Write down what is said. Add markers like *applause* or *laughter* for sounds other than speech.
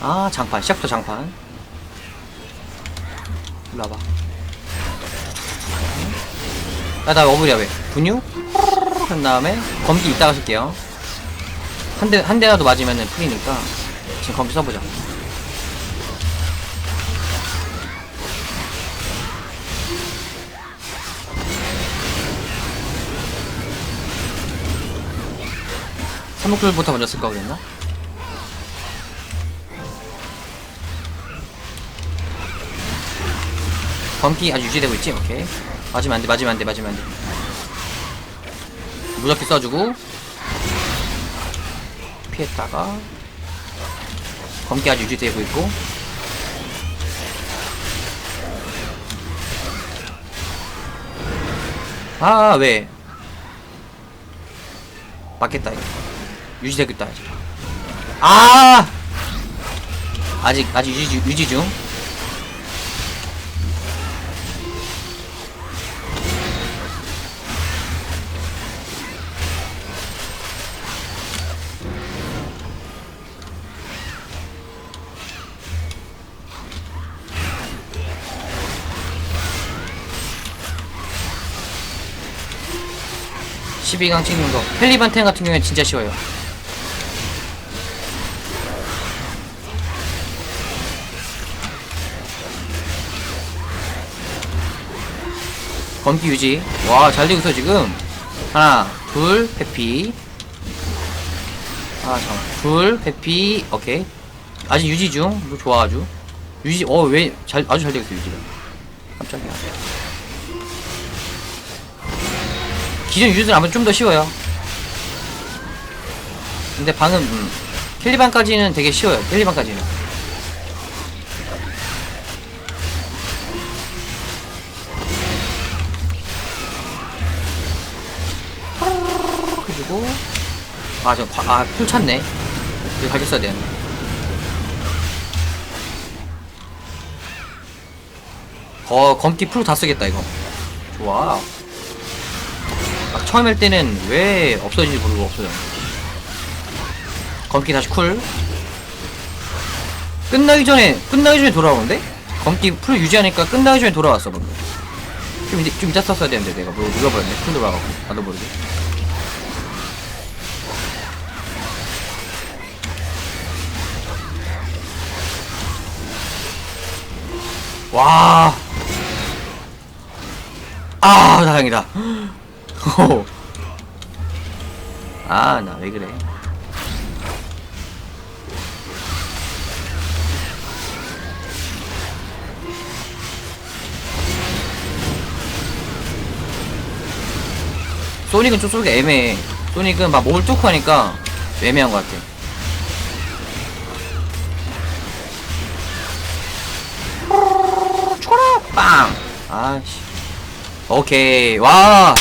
아 장판. 시작부터 장판. 와봐. 야나 어부리야 왜? 분유? 한 다음에 검기 이따가 쓸게요. 한 대 한 대라도 맞으면은 풀리니까 지금 검기 써보자. 삼목줄부터 먼저 쓸까 그랬나? 검기 아주 유지되고 있지? 오케이. 맞으면 안돼 맞으면 안돼 맞으면 안돼. 무적기 써주고. 피했다가. 검기 아주 유지되고 있고. 아 왜? 맞겠다 이거. 유지되고 있다 아직. 아! 아직 아직 유지 유지 중 십이강 찍는 거. 펠리반텐 같은 경우에 진짜 쉬워요. 검기 유지. 와 잘 되고 있어 지금. 하나 둘 회피. 하나 잠깐 둘 회피. 오케이. 아직 유지 중 뭐 좋아 아주. 유지 어 왜 잘 아주 잘 되고 있어 유지가. 깜짝이야 기존 유저들 아무튼 좀더 쉬워요. 근데 방금 음, 캘리반까지는 되게 쉬워요 캘리반까지는. 그리고 아저아풀 찼네. 이거 가져 써야 되는데. 어 검기 풀 다 쓰겠다 이거. 좋아. 막 처음 할 때는 왜 없어지는지 모르고 없어져 검기 다시 쿨. 끝나기 전에 끝나기 전에 돌아오는데? 검기 풀 유지하니까 끝나기 전에 돌아왔어 방금. 좀, 이제, 좀 이따 썼어야 되는데 내가. 뭐 눌러버렸네. 풀 돌아가고. 나도 모르게 와. 아, 다행이다. *laughs* 아, 나 왜 그래. 소닉은 좀 쏘기가 애매해. 소닉은 막 몸을 뚫고 하니까 좀 애매한 것 같아. 죽어라! 빵! 아씨. 오케이. 와!